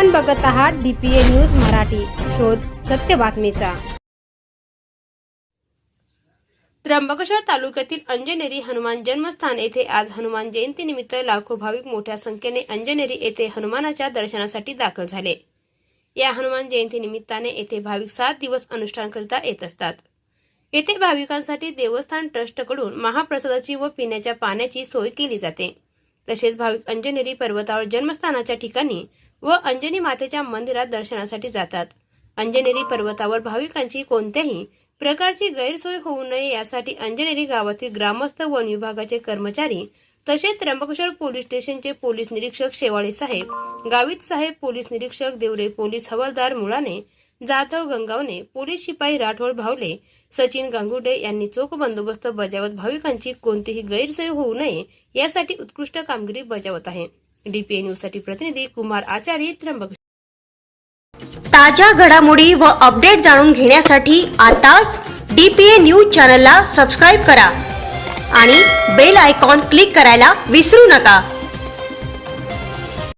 आपण बघत आहात डीपीए न्यूज मराठी. शोध सत्य बातमीचा. त्र्यंबकेश्वर तालुक्यातील अंजनेरी हनुमान जन्मस्थान येथे आज हनुमान जयंतीनिमित्त लाखो भाविक मोठ्या संख्येने अंजनेरी येथे हनुमानाच्या दर्शनासाठी दाखल झाले. या हनुमान जयंती निमित्ताने येथे भाविक सात दिवस अनुष्ठानकरिता येत असतात. येथे भाविकांसाठी देवस्थान ट्रस्टकडून महाप्रसादाची व पिण्याच्या पाण्याची सोय केली जाते. तसेच भाविक अंजनेरी पर्वतावर जन्मस्थानाच्या ठिकाणी व अंजनी मातेच्या मंदिरात दर्शनासाठी जातात. अंजनेरी पर्वतावर भाविकांची कोणत्याही प्रकारची गैरसोय होऊ नये यासाठी अंजनेरी गावातील ग्रामस्थ वन विभागाचे कर्मचारी तसेच त्र्यंबकेश्वर पोलीस स्टेशनचे पोलीस निरीक्षक शेवाळे साहेब गावित साहेब पोलीस निरीक्षक देवरे पोलीस हवालदार मुळाने जाधव गंगावणे पोलीस शिपाई राठोड भावले सचिन गांगुडे यांनी चोख बंदोबस्त बजावत भाविकांची कोणतीही गैरसोय होऊ नये यासाठी उत्कृष्ट कामगिरी बजावत आहे. डीपीए न्यूजसाठी प्रतिनिधी कुमार आचार्य त्र्यंबक ताज्या घडामोडी व अपडेट जाणून घेण्यासाठी आताच डीपीए न्यूज चॅनलला सबस्क्राईब करा. आणि बेल आयकॉन क्लिक करायला विसरू नका.